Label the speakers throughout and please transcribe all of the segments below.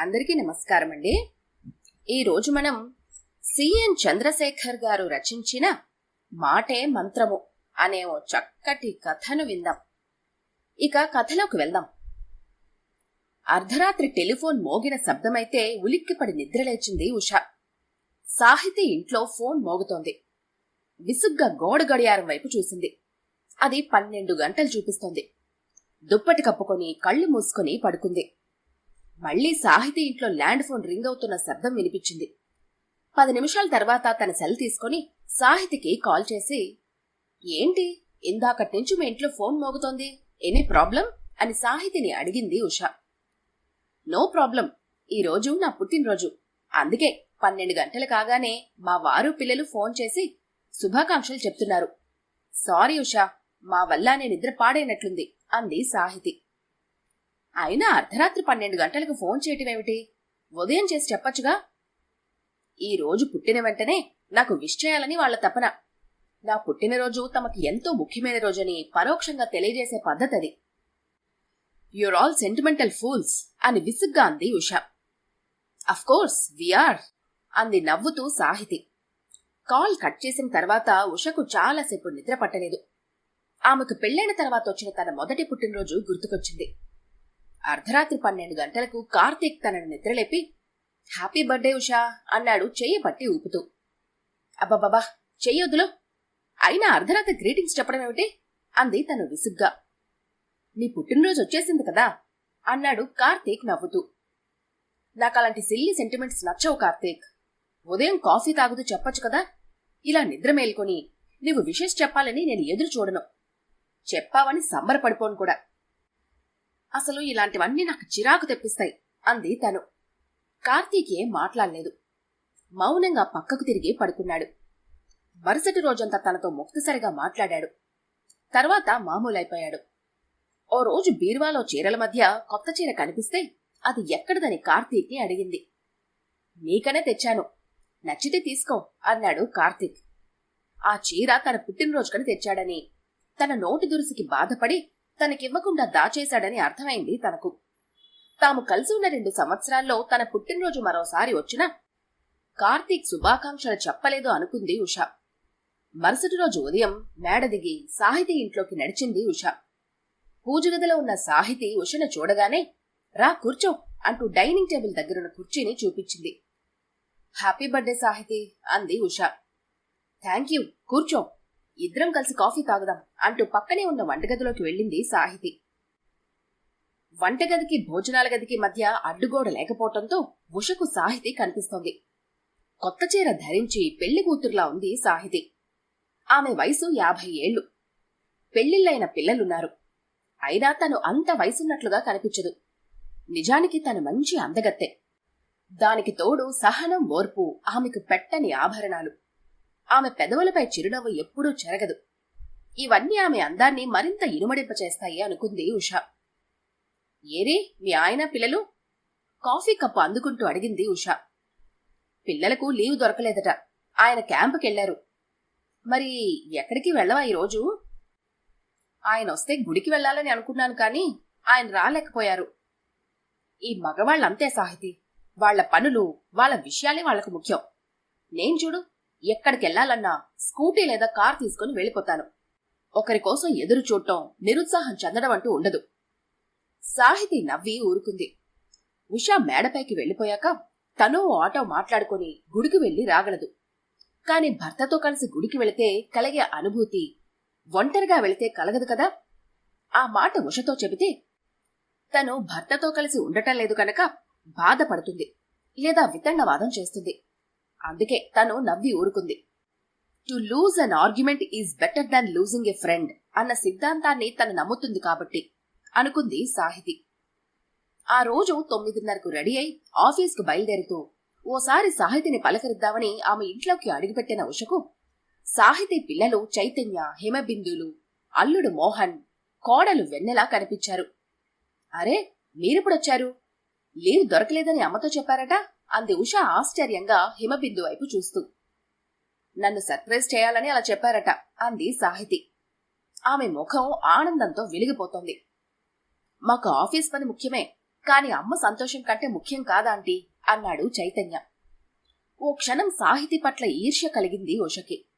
Speaker 1: అందరికీ నమస్కారం అండి ఈరోజు మనం సిఎన్ చంద్రశేఖర్ గారు రచించిన మాటే మంత్రము అనే ఓ చక్కటి కథను విందాం. ఇక కథలోకి వెళ్దాం. అర్ధరాత్రి టెలిఫోన్ మోగిన శబ్దమైతే ఉలిక్కిపడి నిద్రలేచింది ఉష. సాహితి ఇంట్లో ఫోన్ మోగుతోంది. విసుగ్గా గోడ గడియారం వైపు చూసింది. అది పన్నెండు గంటలు చూపిస్తోంది. దుప్పటి కప్పుకొని కళ్ళు మూసుకొని పడుకుంది. మళ్ళీ సాహితీ ఇంట్లో ల్యాండ్ ఫోన్ రింగ్ అవుతున్న శబ్దం వినిపించింది. పది నిమిషాల తర్వాత తన సెల్ తీసుకొని సాహితికి కాల్ చేసి ఏంటి? ఇందాకటి నుంచి మీ ఇంట్లో ఫోన్ మోగుతోంది. Any problem? అని సాహితిని అడిగింది ఉష. No problem. ఈ రోజు నా పుట్టినరోజు. అందుకే పన్నెండు గంటలు కాగానే మా వారు పిల్లలు ఫోన్ చేసి శుభాకాంక్షలు చెప్తున్నారు. సారీ ఉషా మా వల్ల నేను నిద్ర పాడైనట్లుంది అంది సాహితి. అయినా అర్ధరాత్రి పన్నెండు గంటలకు ఫోన్ చేయటమేమిటి ఉదయం చేసి చెప్పచ్చుగా? ఈ రోజు పుట్టిన వెంటనే నాకు విష్ చేయాలని వాళ్ళ తపన. నా పుట్టినరోజు తమకి ఎంతో ముఖ్యమైన రోజని పరోక్షంగా తెలియజేసే పద్ధతి అది యూర్ ఆల్ సెంటిమెంటల్ ఫూల్స్ అని విసుగ్గా అంది ఉష. అఫ్ కోర్స్ విఆర్ అంది నవ్వుతూ సాహితి. కాల్ కట్ చేసిన తర్వాత ఉషకు చాలాసేపు నిద్ర పట్టలేదు. ఆమెకు పెళ్ళైన తర్వాత వచ్చిన తన మొదటి పుట్టినరోజు గుర్తుకొచ్చింది. అర్ధరాత్రి పన్నెండు గంటలకు కార్తీక్ తనను నిద్రలేపి హ్యాపీ బర్త్డే ఉషా అన్నాడు చెయ్యి పట్టి ఊపుతూ. అబ్బబ్బబా చెయ్యొద్దులో అయినా అర్ధరాత్రి గ్రీటింగ్స్ చెప్పడం ఏమిటి? అంది తను విసుగ్గా. నీ పుట్టినరోజు వచ్చేసింది కదా? అన్నాడు కార్తీక్ నవ్వుతూ. నాకు అలాంటి సిల్లీ సెంటిమెంట్స్ నచ్చవు కార్తీక్. ఉదయం కాఫీ తాగుతూ చెప్పొచ్చు కదా? ఇలా నిద్ర మేల్కొని నీవు విషెస్ చెప్పాలని నేను ఎదురు చూడను. చెప్పావని సంబరపడిపోను కూడా. అసలు ఇలాంటివన్నీ నాకు చిరాకు తెప్పిస్తాయి అంది తను. కార్తీక్ ఏం మాట్లాడలేదు. మౌనంగా పక్కకు తిరిగి పడుకున్నాడు. మరుసటి రోజంతా తనతో ముక్తసరిగా మాట్లాడాడు. తర్వాత మామూలైపోయాడు. ఓ రోజు బీరువాలో చీరల మధ్య కొత్త చీర కనిపిస్తే అది ఎక్కడదని కార్తీక్ని అడిగింది. నీకనే తెచ్చాను. నచ్చితే తీసుకో అన్నాడు కార్తీక్. ఆ చీర తన పుట్టినరోజుకని తెచ్చాడని తన నోటి దురుసుకి బాధపడి తనకివ్వకుండా దాచేశాడని అర్థమైంది తనకు. తాము కలిసి ఉన్న రెండు సంవత్సరాల్లో తన పుట్టినరోజు మరోసారి వచ్చినా కార్తీక్ శుభాకాంక్షలు చెప్పలేదు అనుకుంది ఉష. మరుసటి రోజు ఉదయం మేడ దిగి సాహితీ ఇంట్లోకి నడిచింది ఉష. పూజగదిలో ఉన్న సాహితి ఉషను చూడగానే రా కూర్చో అంటూ డైనింగ్ టేబుల్ దగ్గరున్న కుర్చీని చూపించింది. హ్యాపీ బర్త్డే సాహితి అంది ఉష. థ్యాంక్ యూ కూర్చో ఇద్దరం కలిసి కాఫీ తాగుదాం అంటూ పక్కనే ఉన్న వంటగదిలోకి వెళ్ళింది సాహితి. వంటగదికి భోజనాల గదికి మధ్య అడ్డుగోడ లేకపోవటంతో ఉషకు సాహితి కనిపిస్తోంది. కొత్త చీర ధరించి పెళ్ళి కూతురులా ఉంది సాహితి. ఆమె వయసు యాభై ఏళ్ళు పెళ్ళిళ్ళైన పిల్లలున్నారు. అయినా తను అంత వయసున్నట్లుగా కనిపించదు. నిజానికి తను మంచి అందగత్తె. దానికి తోడు సహనం ఓర్పు ఆమెకు పెట్టని ఆభరణాలు. ఆమె పెదవులపై చిరునవ్వు ఎప్పుడూ చెరగదు. ఇవన్నీ ఆమె అందాన్ని మరింత ఇనుమడింపచేస్తాయి అనుకుంది ఉష. ఏరే మీ ఆయన పిల్లలు? కాఫీ కప్పు అందుకుంటూ అడిగింది ఉష. పిల్లలకు లీవ్ దొరకలేదట. ఆయన క్యాంపుకెళ్ళారు. మరి ఎక్కడికి వెళ్ళవా ఈరోజు? ఆయన వస్తే గుడికి వెళ్ళాలని అనుకున్నాను కానీ ఆయన రాలేకపోయారు. ఈ మగవాళ్ళంతే సాహితి. వాళ్ళ పనులు వాళ్ళ విషయాలే వాళ్ళకు ముఖ్యం. నేను చూడు ఎక్కడికెళ్ళాలన్నా స్కూటీ లేదా కార్ తీసుకుని వెళ్ళిపోతాను. ఒకరి కోసం ఎదురు చూడటం నిరుత్సాహం చెందడం అంటూ ఉండదు. సాహితి నవ్వి ఊరుకుంది. ఉషా మేడపైకి వెళ్ళిపోయాక తను ఓ ఆటో మాట్లాడుకుని గుడికి వెళ్ళి రాగలదు. కాని భర్తతో కలిసి గుడికి వెళితే కలిగే అనుభూతి ఒంటరిగా వెళితే కలగదు కదా? ఆ మాట ఉషతో చెబితే తను భర్తతో కలిసి ఉండటం లేదు కనుక బాధపడుతుంది లేదా వితండవాదం చేస్తుంది. అందుకే తను నవ్వి ఊరుకుంది. To lose an argument is better than losing a friend అన్న సిద్ధాంతాన్ని తను నమ్ముతుంది కాబట్టి అనుకుంది సాహితి. ఆ రోజు తొమ్మిదిన్నరకు రెడీ అయి ఆఫీస్కు బయలుదేరుతూ ఓసారి సాహితిని పలకరిద్దామని ఆమె ఇంట్లోకి అడుగుపెట్టిన ఉషకు సాహితి పిల్లలు చైతన్య హిమబిందులు అల్లుడు మోహన్ కోడలు వెన్నెలా కనిపించారు. అరే మీరెప్పుడొచ్చారు? లీవ్ దొరకలేదని అమ్మతో చెప్పారట? అంది ఉష ఆశ్చర్యంగా హిమబిందు వైపు చూస్తూ. నన్ను సర్ప్రైజ్ చేయాలని అలా చెప్పారట అంది సాహితి. ఆమె ముఖం ఆనందంతో వెలిగిపోతోంది. మాకు ఆఫీస్ పని ముఖ్యమే కాని అమ్మ సంతోషం కంటే ముఖ్యం కాదాంటి అన్నాడు చైతన్య. ఓ క్షణం సాహితి పట్ల ఈర్ష్య కలిగింది ఉషకి.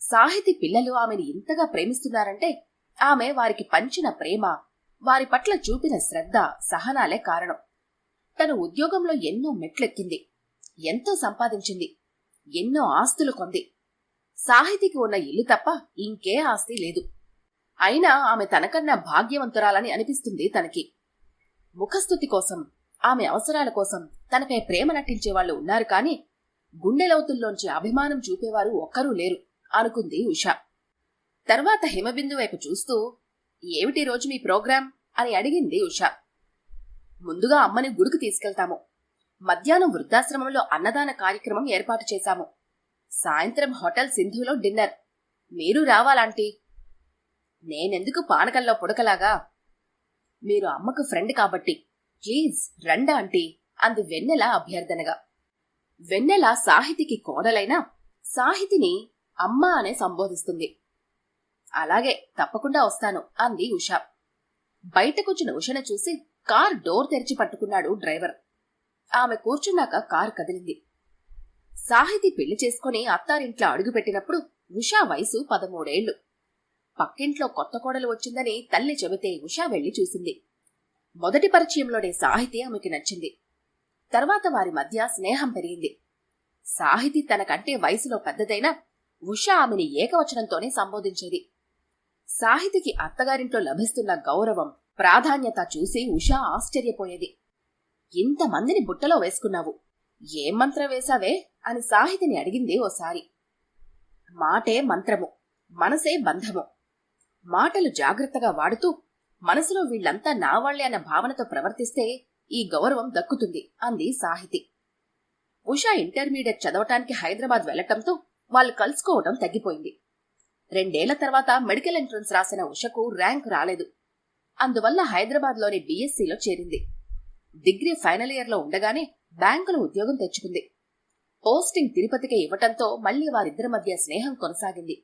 Speaker 1: సాహితి పిల్లలు ఆమెను ఇంతగా ప్రేమిస్తున్నారంటే ఆమె వారికి పంచిన ప్రేమ వారి పట్ల చూపిన శ్రద్ధ సహనాలే కారణం. తన ఉద్యోగంలో ఎన్నో మెట్లెక్కింది. ఎంతో సంపాదించింది. ఎన్నో ఆస్తులు కొంది. సాహితికి ఉన్న ఇల్లు తప్ప ఇంకే ఆస్తి లేదు. అయినా ఆమె తనకన్నా భాగ్యవంతురాలని అనిపిస్తుంది తనకి. ముఖస్థుతి కోసం ఆమె అవసరాల కోసం తనపై ప్రేమ నటించే వాళ్ళు ఉన్నారు కాని గుండెలవుతుల్లోంచి అభిమానం చూపేవారు ఒక్కరూ లేరు అనుకుంది ఉష. తర్వాత హిమబిందు వైపు చూస్తూ ఏమిటి రోజు మీ ప్రోగ్రాం? అని అడిగింది ఉషా. ముందుగా అమ్మని గుడికి తీసుకెళ్తాము. మధ్యాహ్నం వృద్ధాశ్రమంలో అన్నదాన కార్యక్రమం ఏర్పాటు చేశాము. సాయంత్రం హోటల్ సింధులో డిన్నర్. మీరు రావాలాంటీ. నేనెందుకు పానకల్లో పుడకలాగా? మీరు అమ్మకు ఫ్రెండ్ కాబట్టి. ప్లీజ్ రండా ఆంటీ అంది వెన్నెల అభ్యర్థనగా. వెన్నెల సాహితికి కోడలైనా సాహితిని అమ్మ అనే సంబోధిస్తుంది. అలాగే తప్పకుండా వస్తాను అంది ఉష. బయటకొచ్చిన ఉషను చూసి కార్ డోర్ తెరిచి పట్టుకున్నాడు డ్రైవర్. ఆమె కూర్చున్నాక కారు కదిలింది. సాహితి పెళ్ళి చేసుకుని అత్తారింట్లో అడుగుపెట్టినప్పుడు ఉషా వయసు పదమూడేళ్ళు. పక్కింట్లో కొత్త కోడలు వచ్చిందని తల్లి చెబితే ఉషా వెళ్ళి చూసింది. మొదటి పరిచయంలోనే సాహితి ఆమెకి నచ్చింది. తర్వాత వారి మధ్య స్నేహం పెరిగింది. సాహితి తనకంటే వయసులో పెద్దదైనా ఉషా ఆమెని ఏకవచనంతోనే సంబోధించేది. సాహితికి అత్తగారింట్లో లభిస్తున్న గౌరవం ప్రాధాన్యత చూసి ఉషా ఆశ్చర్యపోయేది. ఇంతమందిని బుట్టలో వేసుకున్నావు. ఏ మంత్రం వేశావే? అని సాహితిని అడిగింది ఓసారి. మాటే మంత్రము మనసే బంధము. మాటలు జాగ్రత్తగా వాడుతూ మనసులో వీళ్ళంతా నావాళ్ళే అన్న భావనతో ప్రవర్తిస్తే ఈ గౌరవం దక్కుతుంది అంది సాహితి. ఉషా ఇంటర్మీడియట్ చదవటానికి హైదరాబాద్ వెళ్ళటంతో వాళ్ళు కలుసుకోవటం తగ్గిపోయింది. రెండేళ్ళ తర్వాత మెడికల్ ఎంట్రన్స్ రాసిన ఉషకు ర్యాంక్ రాలేదు. అందువల్ల హైదరాబాద్లోని బీఎస్సీలో చేరింది. డిగ్రీ ఫైనల్ ఇయర్లో ఉండగానే బ్యాంకులో ఉద్యోగం తెచ్చుకుంది. పోస్టింగ్ తిరుపతికే ఇవ్వటంతో మళ్ళీ వారిద్దరి మధ్య స్నేహం కొనసాగింది.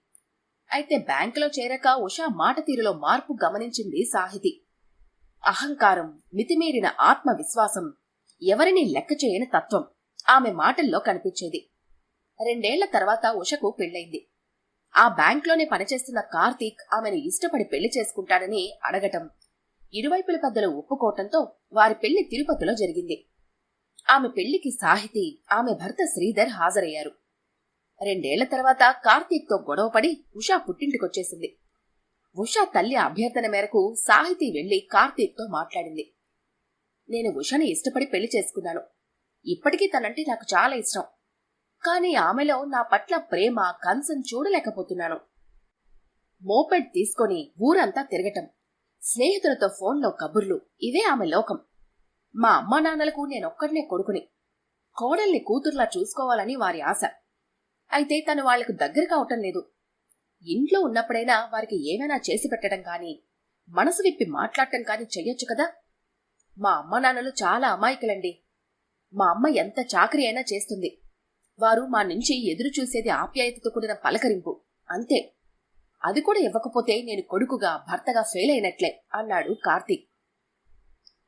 Speaker 1: అయితే బ్యాంకులో చేరాక ఉషా మాట తీరులో మార్పు గమనించింది సాహితి. అహంకారం మితిమీరిన ఆత్మవిశ్వాసం ఎవరిని లెక్క చేయని తత్వం ఆమె మాటల్లో కనిపించేది. రెండేళ్ళ తర్వాత ఉషకు పెళ్ళైంది ఆ బ్యాంక్లోనే పనిచేస్తున్న కార్తీక్ ఆమెను ఇష్టపడి పెళ్ళి చేసుకుంటాడని అడగటం ఇరువైపుల పెద్దలు ఒప్పుకోవటంతో వారి పెళ్ళి తిరుపతిలో జరిగింది. ఆమె పెళ్ళికి సాహితి ఆమె భర్త శ్రీధర్ హాజరయ్యారు. రెండేళ్ళ తర్వాత కార్తీక్తో గొడవపడి ఉషా పుట్టింటికొచ్చేసింది. ఉషా తల్లి అభ్యర్థన మేరకు సాహితీ వెళ్ళి కార్తీక్తో మాట్లాడింది. నేను ఉషని ఇష్టపడి పెళ్ళి చేసుకున్నాను. ఇప్పటికీ తనంటే నాకు చాలా ఇష్టం. కానీ ఆమెలో నా పట్ల ప్రేమ కన్సన్ చూడలేకపోతున్నాను. మోపెడ్ తీసుకొని ఊరంతా తిరగటం. స్నేహితులతో ఫోన్లో కబుర్లు. ఇదే ఆమె లోకం. మా అమ్మా నాన్నలకు నేనొక్కడనే కొడుకుని. కోడల్ని కూతుర్లా చూసుకోవాలని వారి ఆశ. అయితే తను వాళ్ళకు దగ్గర కావటం లేదు. ఇంట్లో ఉన్నప్పుడైనా వారికి ఏమైనా చేసి పెట్టడం కాని మనసు విప్పి మాట్లాడటం కాని చెయ్యొచ్చు కదా? మా అమ్మ నాన్నలు చాలా అమాయకులండి. మా అమ్మ ఎంత చాకరీ అయినా చేస్తుంది. వారు మా నుంచి ఎదురు చూసేది ఆప్యాయతతో కూడిన పలకరింపు. అంతే. అది కూడా ఇవ్వకపోతే నేను కొడుకుగా భర్తగా ఫెయిల్ అయినట్లే అన్నాడు కార్తీక్.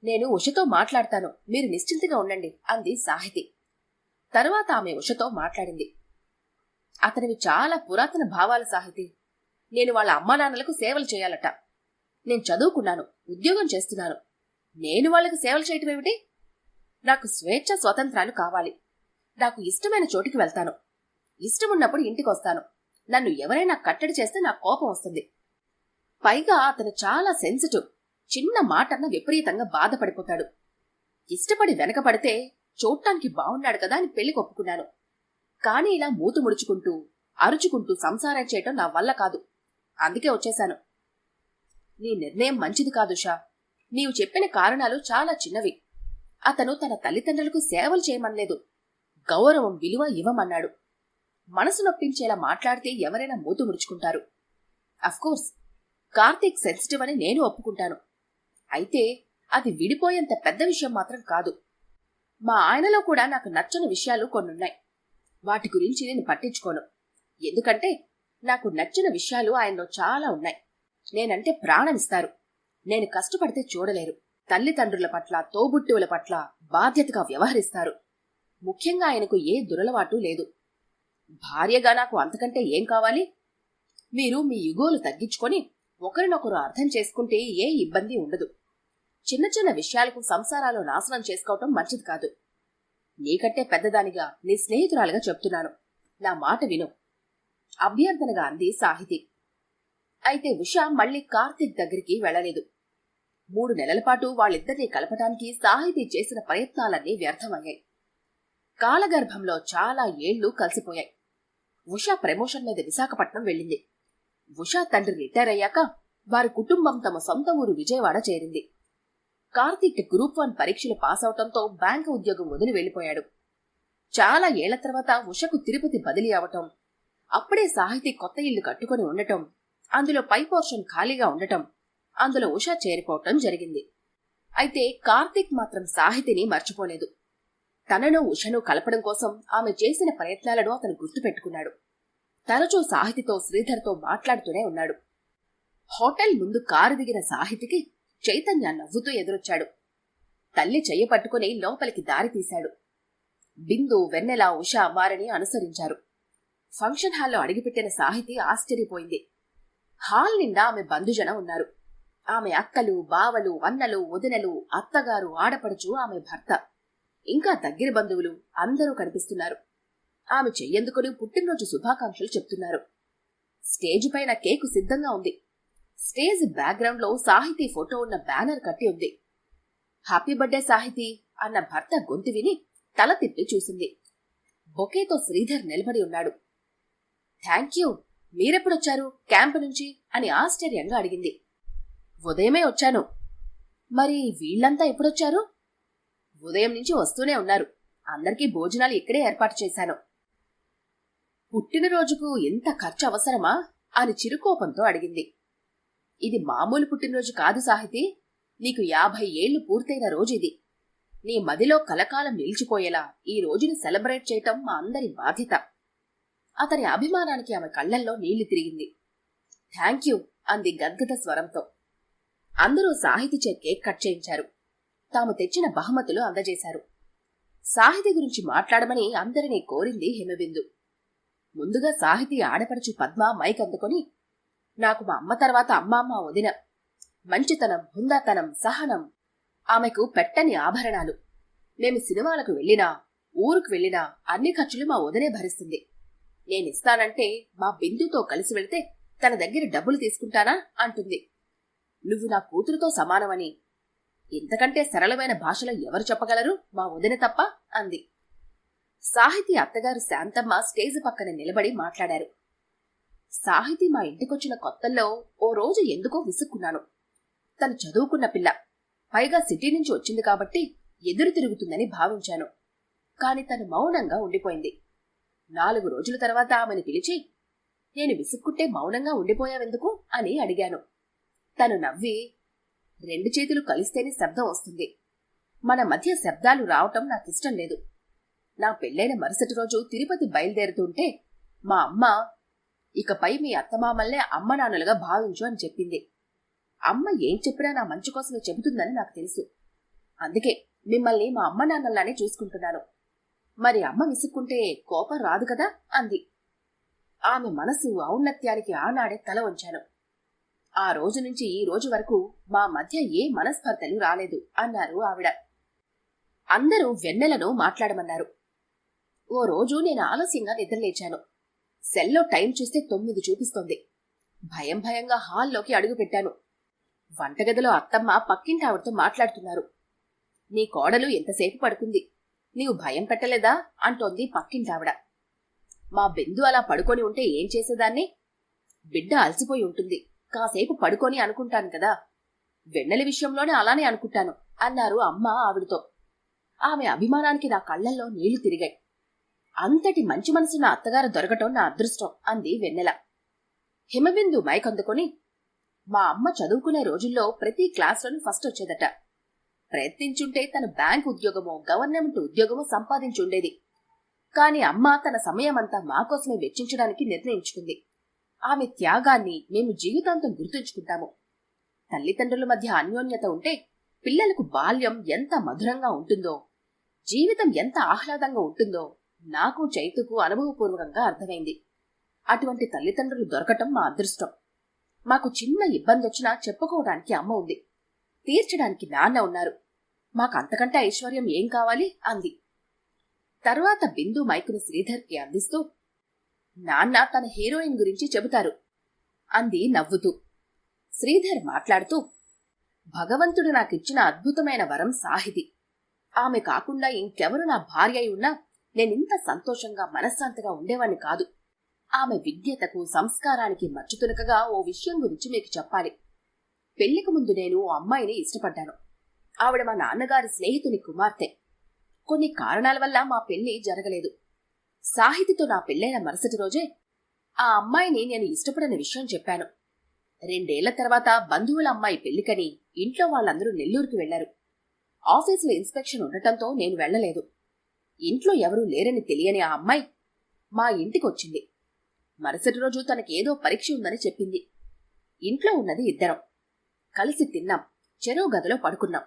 Speaker 1: నేను ఉషతో మాట్లాడతాను మీరు నిశ్చింతగా ఉండండి అంది సాహితి. తరువాత ఆమె ఉషతో మాట్లాడింది. అతనివి చాలా పురాతన భావాల సాహితి. నేను వాళ్ళ అమ్మా నాన్నలకు సేవలు చేయాలట. నేను చదువుకున్నాను ఉద్యోగం చేస్తున్నాను. నేను వాళ్ళకి సేవలు చేయటం ఏమిటి? నాకు స్వేచ్ఛ స్వతంత్రాలు కావాలి. నాకు ఇష్టమైన చోటికి వెళ్తాను. ఇష్టమున్నప్పుడు ఇంటికి వస్తాను నన్ను ఎవరైనా కట్టడి చేస్తే నాకు కోపం వస్తుంది. పైగా అతను చాలా సెన్సిటివ్ చిన్న మాటన్న విపరీతంగా బాధపడిపోతాడు. ఇష్టపడి వెనకపడితే చూడటానికి బాగున్నాడు కదా అని పెళ్ళి ఒప్పుకున్నాను కానీ ఇలా మూతు ముడుచుకుంటూ అరుచుకుంటూ సంసారం చేయటం నా వల్ల కాదు. అందుకే వచ్చేశాను. నీ నిర్ణయం మంచిది కాదు షా. నీవు చెప్పిన కారణాలు చాలా చిన్నవి. అతను తన తల్లిదండ్రులకు సేవలు చేయమనలేదు. గౌరవం విలువ ఇవ్వమన్నాడు. మనసు నొప్పించేలా మాట్లాడితే ఎవరైనా మూతు ముడుచుకుంటారు. అఫ్కోర్స్ కార్తీక్ సెన్సిటివ్ అని నేను ఒప్పుకుంటాను. అయితే అది విడిపోయేంత పెద్ద విషయం మాత్రం కాదు. మా ఆయనలో కూడా నాకు నచ్చని విషయాలు కొన్నున్నాయి. వాటి గురించి నేను పట్టించుకోను. ఎందుకంటే నాకు నచ్చిన విషయాలు ఆయనలో చాలా ఉన్నాయి. నేనంటే ప్రాణమిస్తారు. నేను కష్టపడితే చూడలేరు. తల్లిదండ్రుల పట్ల తోబుట్టువుల పట్ల బాధ్యతగా వ్యవహరిస్తారు. ముఖ్యంగా ఆయనకు ఏ దురలవాటు లేదు. భార్యగా నాకు అంతకంటే ఏం కావాలి? మీరు మీ యుగోలు తగ్గించుకొని ఒకరినొకరు అర్థం చేసుకుంటే ఏ ఇబ్బంది ఉండదు. చిన్న చిన్న విషయాలకు సంసారాలు నాశనం చేసుకోవటం మంచిది కాదు. నీకంటే పెద్దదానిగా నీ స్నేహితురాలుగా చెప్తున్నాను. నా మాట విను. అభ్యర్థనగా అంది సాహితి. అయితే ఉష మళ్ళీ కార్తీక్ దగ్గరికి వెళ్ళలేదు. మూడు నెలల పాటు వాళ్ళిద్దరినీ కలపటానికి సాహితి చేసిన ప్రయత్నాలన్నీ వ్యర్థమయ్యాయి. కాలగర్భంలో చాలా ఏళ్ళు కలిసిపోయాయి. ఉష ప్రమోషన్ మీద విశాఖపట్నం వెళ్ళింది. ఉషా తండ్రి రిటైర్ అయ్యాక వారి కుటుంబం తమ సొంత ఊరు విజయవాడ చేరింది. కార్తీక్ గ్రూప్ వన్ పరీక్షలు పాస్ అవటంతో బ్యాంకు ఉద్యోగం వదిలి వెళ్ళిపోయాడు చాలా ఏళ్ళ తర్వాత ఉషకు తిరుపతి బదిలీ అవటం అప్పుడే సాహితీ కొత్త ఇల్లు కట్టుకుని ఉండటం అందులో పై పోర్షన్ ఖాళీగా ఉండటం అందులో ఉష చేరిపోవటం జరిగింది. అయితే కార్తీక్ మాత్రం సాహితిని మర్చిపోలేదు. తనను ఉషను కలపడం కోసం ఆమె చేసిన ప్రయత్నాలను అతను గుర్తుపెట్టుకున్నాడు. తరచూ సాహితితో శ్రీధర్తో మాట్లాడుతూనే ఉన్నాడు. హోటల్ ముందు కారు దిగిన సాహితికి చైతన్య నవ్వుతూ ఎదురొచ్చాడు. తల్లి చెయ్య పట్టుకుని లోపలికి దారి తీశాడు. బిందు వెన్నెల ఉష వారిని అనుసరించారు. ఫంక్షన్ హాల్లో అడిగిపెట్టిన సాహితి ఆశ్చర్యపోయింది. హాల్ నిండా ఆమె బంధుజనం ఉన్నారు. ఆమె అక్కలు బావలు అన్నలు వదినలు అత్తగారు ఆడపడుచు ఆమె భర్త. ఇంకా దగ్గర బంధువులు అందరూ కనిపిస్తున్నారు. ఆమె చెయ్యందుకుని పుట్టినరోజు శుభాకాంక్షలు చెప్తున్నారు. స్టేజ్ పైన కేకు సిద్ధంగా ఉంది. స్టేజ్ బ్యాక్గ్రౌండ్లో సాహితీ ఫోటో ఉన్న బ్యానర్ కట్టి ఉంది. హ్యాపీ బర్త్డే సాహితీ అన్న భర్త గొంతు విని తల తిప్పి చూసింది. బొకేతో శ్రీధర్ నిలబడి ఉన్నాడు. Thank you. మీరెప్పుడొచ్చారు క్యాంప్ నుంచి? అని ఆశ్చర్యంగా అడిగింది. ఉదయమే వచ్చాను. మరి వీళ్ళంతా ఎప్పుడొచ్చారు? ఉదయం నుంచి వస్తూనే ఉన్నారు. అందరికీ భోజనాలు ఇక్కడే ఏర్పాటు చేశాను. పుట్టినరోజుకు ఎంత ఖర్చు అవసరమా? అని చిరుకోపంతో అడిగింది. ఇది మామూలు పుట్టినరోజు కాదు సాహితి. నీకు యాభై ఏళ్ళు పూర్తయిన రోజు ఇది. నీ మదిలో కలకాలం నిలిచిపోయేలా ఈ రోజుని సెలబ్రేట్ చేయటం మా అందరి బాధ్యత. అతని అభిమానానికి ఆమె కళ్ళల్లో నీళ్ళు తిరిగింది. థ్యాంక్ యూ అంది గద్గద స్వరంతో. అందరూ సాహితిచే కేక్ కట్ చేయించారు. తాము తెచ్చిన బహుమతులు అందజేశారు. సాహితి గురించి మాట్లాడమని అందరినీ కోరింది హిమబిందు. ముందుగా సాహితీ ఆడపడుచు పద్మ మైక్ అందుకొని నాకు మా అమ్మ తర్వాత అమ్మమ్మ వదిన మంచితనం హుందాతనం సహనం ఆమెకు పెట్టని ఆభరణాలు. మేము సినిమాలకు వెళ్ళినా ఊరుకు వెళ్ళినా అన్ని ఖర్చులు మా వదినే భరిస్తుంది. నేనిస్తానంటే మా బిందుతో కలిసి వెళితే తన దగ్గర డబ్బులు తీసుకుంటానా? అంటుంది. నువ్వు నా కూతురుతో సమానమని ఇంతకంటే సరళమైన భాషలో ఎవరు చెప్పగలరు? మా వదిన తప్ప అంది. సాహితీ అత్తగారు శాంతమ్మ స్టేజ్ పక్కన నిలబడి మాట్లాడారు. సాహితీ మా ఇంటికొచ్చిన కొత్తల్లో ఓ రోజు ఎందుకో విసుక్కున్నాను. తను చదువుకున్న పిల్ల. పైగా సిటీ నుంచి వచ్చింది కాబట్టి ఎదురు తిరుగుతుందని భావించాను. కాని తను మౌనంగా ఉండిపోయింది. నాలుగు రోజుల తర్వాత ఆమెను పిలిచి నేను విసుక్కుంటే మౌనంగా ఉండిపోయావెందుకు? అని అడిగాను. తను నవ్వి రెండు చేతులు కలిస్తేనే శబ్దం వస్తుంది. మన మధ్య శబ్దాలు రావటం నాకిష్టం లేదు. నా పెళ్ళైన మరుసటి రోజు తిరుపతి బయలుదేరుతుంటే మా అమ్మ ఇకపై మీ అత్తమామల్నే అమ్మ నాన్నలుగా భావించు అని చెప్పింది. అమ్మ ఏం చెప్పినా నా మంచి కోసమే చెబుతుందని నాకు తెలుసు. అందుకే మిమ్మల్ని మా అమ్మ నాన్నల్లానే చూసుకుంటున్నాను. మరి అమ్మ విసుక్కుంటే కోపం రాదు కదా అంది. ఆమె మనసు ఔన్నత్యానికి ఆనాడే తల వంచాను. ఆ రోజు నుంచి ఈ రోజు వరకు మా మధ్య ఏ మనస్పర్ధలు రాలేదు అన్నారు ఆవిడ. అందరూ వెన్నెలను మాట్లాడమన్నారు. ఓ రోజు నేను ఆలస్యంగా నిద్రలేచాను. సెల్లో టైం చూస్తే తొమ్మిది చూపిస్తోంది. భయం భయంగా హాల్లోకి అడుగుపెట్టాను. వంటగదిలో అత్తమ్మ పక్కింటి ఆవిడతో మాట్లాడుతున్నారు. నీ కోడలు ఎంతసేపు పడుకుంది? నీవు భయం పెట్టలేదా? అంటోంది పక్కింటావిడ. మా బిందు అలా పడుకొని ఉంటే ఏం చేసేదాన్ని? బిడ్డ అలసిపోయి ఉంటుంది. కాసేపు పడుకొని అనుకుంటాను కదా. వెన్నెల విషయంలోనే అలానే అనుకుంటాను అన్నారు అమ్మ ఆవిడతో. ఆమె అభిమానానికి నా కళ్ళల్లో నీళ్ళు తిరిగాయి. అంతటి మంచి మనసు నా అత్తగారు దొరకటం నా అదృష్టం అంది వెన్నెల. హిమబిందు మైకందుకొని మా అమ్మ చదువుకునే రోజుల్లో ప్రతి క్లాస్లోనూ ఫస్ట్ వచ్చేదట. ప్రయత్నించుంటే తన బ్యాంక్ ఉద్యోగమో గవర్నమెంట్ ఉద్యోగమో సంపాదించుండేది. కాని అమ్మ తన సమయమంతా మా కోసమే వెచ్చించడానికి నిర్ణయించుకుంది. ఆమె త్యాగాన్ని మేము జీవితాంతం గుర్తుంచుకుంటాము. తల్లిదండ్రుల మధ్య అన్యోన్యత ఉంటే పిల్లలకు బాల్యం ఎంత మధురంగా ఉంటుందో జీవితం ఎంత ఆహ్లాదంగా ఉంటుందో నాకు చైతుకు అనుభవపూర్వకంగా అర్థమైంది. అటువంటి తల్లిదండ్రులు దొరకటం మా అదృష్టం. మాకు చిన్న ఇబ్బంది వచ్చినా చెప్పుకోవడానికి అమ్మ ఉంది. తీర్చడానికి నాన్న ఉన్నారు. మాకు అంతకంటే ఐశ్వర్యం ఏం కావాలి? అంది. తర్వాత బిందు మైకును శ్రీధర్కి అందిస్తూ నాన్న తన హీరోయిన్ గురించి చెబుతారు అంది నవ్వుతూ. శ్రీధర్ మాట్లాడుతూ భగవంతుడు నాకిచ్చిన అద్భుతమైన వరం సాహితి ఆమె కాకుండా ఇంకెవరు నా భార్య అయి ఉన్నా నేనింత సంతోషంగా మనశ్శాంతిగా ఉండేవాణ్ణి కాదు. ఆమె విజ్ఞతకు సంస్కారానికి మచ్చుతునకగా ఓ విషయం గురించి మీకు చెప్పాలి. పెళ్ళికి ముందు నేను ఓ అమ్మాయిని ఇష్టపడ్డాను. ఆవిడ మా నాన్నగారి స్నేహితుని కుమార్తె. కొన్ని కారణాల వల్ల మా పెళ్ళి జరగలేదు. సాహితితో నా పెళ్ళైన మరుసటి రోజే ఆ అమ్మాయిని నేను ఇష్టపడని విషయం చెప్పాను. రెండేళ్ళ తర్వాత బంధువుల అమ్మాయి పెళ్ళికని ఇంట్లో వాళ్ళందరూ నెల్లూరుకి వెళ్ళారు ఆఫీసులో ఇన్స్పెక్షన్ ఉండటంతో నేను వెళ్ళలేదు ఇంట్లో ఎవరూ లేరని తెలియని ఆ అమ్మాయి మా ఇంటికొచ్చింది. మరుసటి రోజు తనకేదో పరీక్ష ఉందని చెప్పింది. ఇంట్లో ఉన్నది ఇద్దరం. కలిసి తిన్నాం. చెరువు గదిలో పడుకున్నాం.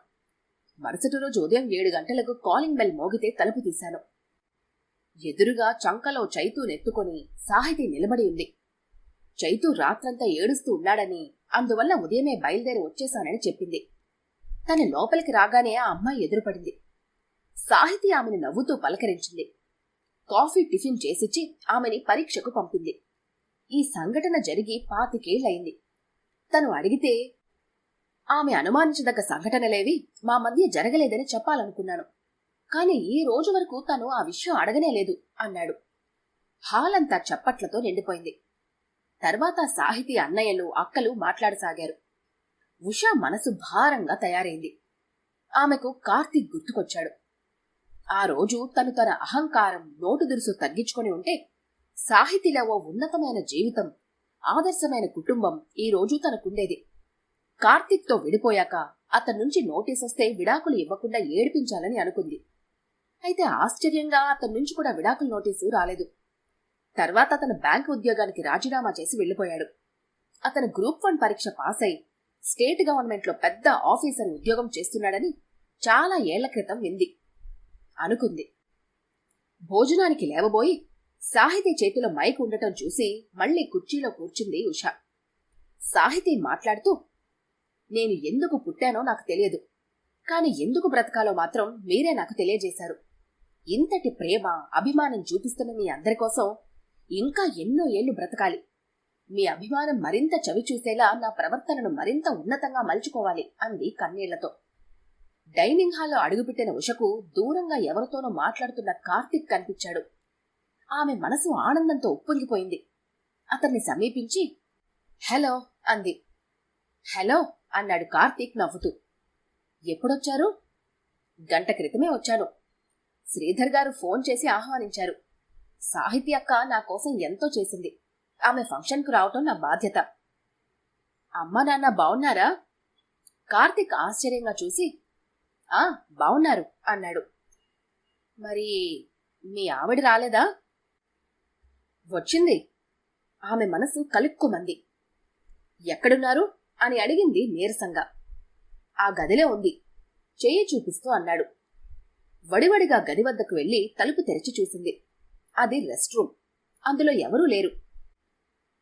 Speaker 1: మరుసటి రోజు ఉదయం ఏడు గంటలకు కాలింగ్ బెల్ మోగితే తలుపు తీశాను. ఎదురుగా చంకలో చైతూ నెత్తుకొని సాహితీ నిలబడి ఉంది. చైతూ రాత్రంతా ఏడుస్తూ ఉన్నాడని అందువల్ల ఉదయమే బయలుదేరి వచ్చేశానని చెప్పింది. తన లోపలికి రాగానే ఆ అమ్మాయి ఎదురుపడింది. సాహితి ఆమెను నవ్వుతూ పలకరించింది. కాఫీ టిఫిన్ చేసిచ్చి ఆమెని పరీక్షకు పంపింది. ఈ సంఘటన జరిగి పాతికేళ్ళయింది. తను అడిగితే ఆమె అనుమానించదగ్గ సంఘటనలేవి మా మధ్య జరగలేదని చెప్పాలనుకున్నాను. కాని ఈ రోజు వరకు తను ఆ విషయం అడగనే లేదు అన్నాడు. హాల్ అంతా చప్పట్లతో నిండిపోయింది. తర్వాత సాహితీ అన్నయ్యలు అక్కలు మాట్లాడసాగారు. ఉషా మనసు భారంగా తయారైంది. ఆమెకు కార్తీక్ గుర్తుకొచ్చాడు. ఆ రోజు తను తన అహంకారం నోటు దురుసు తగ్గించుకొని ఉంటే సాహితీలో ఓ ఉన్నతమైన జీవితం ఆదర్శమైన కుటుంబం ఈ రోజు తనకుండేది. కార్తీక్తో విడిపోయాక అతని నుంచి నోటీస్ వస్తే విడాకులు ఇవ్వకుండా ఏడిపించాలని అనుకుంది. అయితే ఆశ్చర్యంగా అతని నుంచి కూడా విడాకుల నోటీసు రాలేదు. తర్వాత అతను బ్యాంకు ఉద్యోగానికి రాజీనామా చేసి వెళ్ళిపోయాడు అతను గ్రూప్ వన్ పరీక్ష పాస్ అయి స్టేట్ గవర్నమెంట్లో పెద్ద ఆఫీసర్ ఉద్యోగం చేస్తున్నాడని చాలా ఏళ్ళ క్రితం వింది. అనుకుంది. భోజనానికి లేవబోయి సాహితీ చేతిలో మైక్ ఉండటం చూసి మళ్ళీ కుర్చీలో కూర్చుంది ఉష. సాహితీ మాట్లాడుతూ నేను ఎందుకు పుట్టానో నాకు తెలియదు. కాని ఎందుకు బ్రతకాలో మాత్రం మీరే నాకు తెలియజేశారు. ఇంతటి ప్రేమ అభిమానం చూపిస్తున్న మీ అందరి కోసం ఇంకా ఎన్నో ఏళ్ళు బ్రతకాలి. మీ అభిమానం మరింత చవి చూసేలా నా ప్రవర్తనను మరింత ఉన్నతంగా మలుచుకోవాలి అంది కన్నీళ్ళతో. డైనింగ్ హాల్లో అడుగుపెట్టిన ఉషకు దూరంగా ఎవరితోనో మాట్లాడుతున్న కార్తిక్ కనిపించాడు. ఆమె మనసు ఆనందంతో ఉప్పొంగిపోయింది. అతన్ని సమీపించి హలో అంది. హలో అన్నాడు కార్తీక్ నవ్వుతూ. ఎప్పుడొచ్చారు? గంట క్రితమే వచ్చాను. శ్రీధర్ గారు ఫోన్ చేసి ఆహ్వానించారు. సాహితీ అక్క నా కోసం ఎంతో చేసింది. ఆమె ఫంక్షన్కు రావటం నా బాధ్యత. అమ్మా నాన్న బావున్నారా? కార్తిక్ ఆశ్చర్యంగా చూసి ఆ బావున్నారు అన్నాడు. మరి మీ ఆవిడ రాలేదా? వచ్చింది. ఆమె మనసు కలుక్కుమంది. ఎక్కడున్నారు? అని అడిగింది నీరసంగా. ఆ గదిలో ఉంది. చెయ్యి చూపిస్తూ అన్నాడు. వడివడిగా గది వద్దకు వెళ్ళి తలుపు తెరిచి చూసింది. అది రెస్ట్ రూమ్. అందులో ఎవరూ లేరు.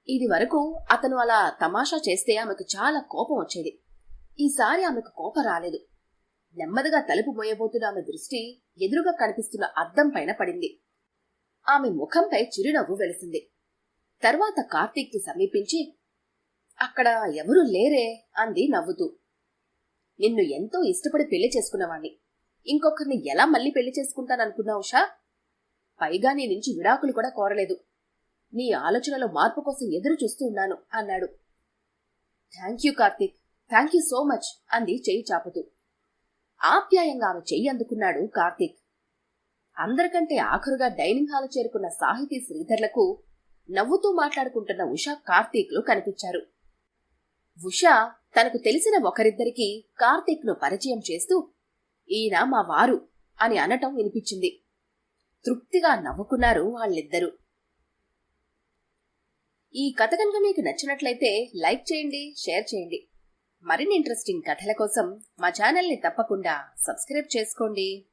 Speaker 1: ఇది వరకు అతను అలా తమాషా చేస్తే ఆమెకు చాలా కోపం వచ్చేది. ఈసారి ఆమెకు కోపం రాలేదు. నెమ్మదిగా తలుపు మోయబోతున్న ఆమె దృష్టి ఎదురుగా కనిపిస్తున్న అద్దం పైన పడింది. ఆమె ముఖంపై చిరునవ్వు వెలిసింది. తర్వాత కార్తీక్కి సమీపించి అక్కడ ఎవరూ లేరే అంది నవ్వుతూ. నిన్ను ఎంతో ఇష్టపడి పెళ్ళి చేసుకున్నవాణ్ణి. ఇంకొకరిని ఎలా మళ్ళీ పెళ్ళి చేసుకుంటాననుకున్నావు ఉషా? పైగా నీ నుంచి విడాకులు కూడా కోరలేదు. నీ ఆలోచనలో మార్పు కోసం ఎదురు చూస్తూ ఉన్నాను అన్నాడు. Thank you Karthik. Thank you so much అంది చెయ్యి చాపుతూ. ఆప్యాయంగా ఆమె చెయ్యి అందుకున్నాడు కార్తీక్. అందరికంటే ఆఖరుగా డైనింగ్ హాల్ చేరుకున్న సాహితీ శ్రీధర్లకు నవ్వుతూ మాట్లాడుకుంటున్న ఉషా కార్తీక్లు కనిపించారు. ఉషా తనకు తెలిసిన ఒకరిద్దరికి కార్తీక్ను పరిచయం చేస్తూ ఈయన మా వారు అని అనటం వినిపించింది. తృప్తిగా నవ్వుకున్నారు వాళ్ళిద్దరూ. ఈ కథ కనుక మీకు నచ్చినట్లయితే లైక్ చేయండి షేర్ చేయండి. మరిన్ని ఇంట్రెస్టింగ్ కథల కోసం మా ఛానల్ని తప్పకుండా సబ్స్క్రైబ్ చేసుకోండి.